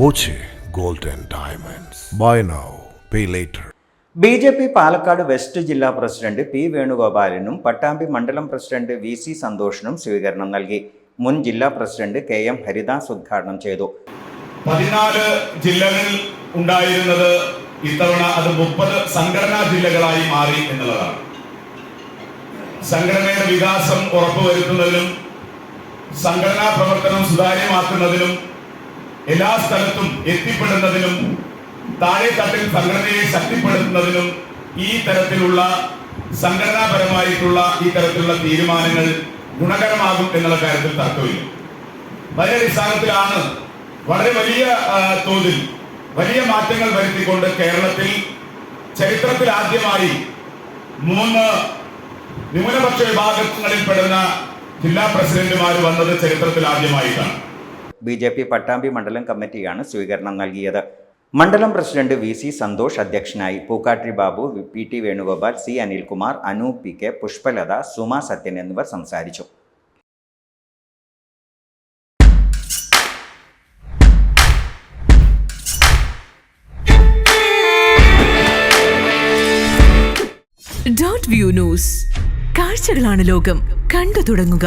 Boche gold and diamonds buy now pay later B J P Palakkad west ജില്ലാ president P വേണുഗോപാലിനും പട്ടാമ്പി മണ്ഡലം president V C സന്തോഷിനും സ്വീകരണം നൽകി. മുൻ ജില്ലാ പ്രസിഡന്റ് കെ എം ഹരിദാസ് ഉദ്ഘാടനം ചെയ്തു. പതിനാല് ജില്ലകളിൽ ഉണ്ടായിരുന്നത് ഇത്തവണ അത് മുപ്പത് സംഘടനാ ജില്ലകളായി മാറി എന്നുള്ളതാണ്. സംഘടനയുടെ വികാസം ഉറപ്പുവരുത്തുന്നതിനും സംഘടനാ പ്രവർത്തനം സുതാര്യമാക്കുന്നതിനും എല്ലാ സ്ഥലത്തും എത്തിപ്പെടുന്നതിനും താഴെ തട്ടിൽ സംഘടനയെ ശക്തിപ്പെടുത്തുന്നതിനും ഈ തരത്തിലുള്ള സംഘടനാപരമായിട്ടുള്ള ഈ തരത്തിലുള്ള തീരുമാനങ്ങൾ ഗുണകരമാകും എന്നുള്ള കാര്യത്തിൽ തർക്കമില്ല. വലിയ അടിസ്ഥാനത്തിലാണ് വളരെ വലിയ തോതിൽ വലിയ മാറ്റങ്ങൾ വരുത്തിക്കൊണ്ട് കേരളത്തിൽ ചരിത്രത്തിൽ ആദ്യമായി മൂന്ന് ന്യൂനപക്ഷ വിഭാഗങ്ങളിൽപ്പെടുന്ന ജില്ലാ പ്രസിഡന്റുമാർ വന്നത് ചരിത്രത്തിൽ ആദ്യമായിട്ടാണ്. ബി ജെ പി പട്ടാമ്പി മണ്ഡലം കമ്മിറ്റിയാണ് സ്വീകരണം നൽകിയത്. മണ്ഡലം പ്രസിഡന്റ് വി സി സന്തോഷ് അധ്യക്ഷനായി Pookkatti Babu P T Venugopal C Anilkumar Anoop P K Pushpalatha Suma Sathyan എന്നിവർ സംസാരിച്ചു. Dot view news. കാഴ്ചകളാണ് ലോകം. കണ്ടു തുടങ്ങുക.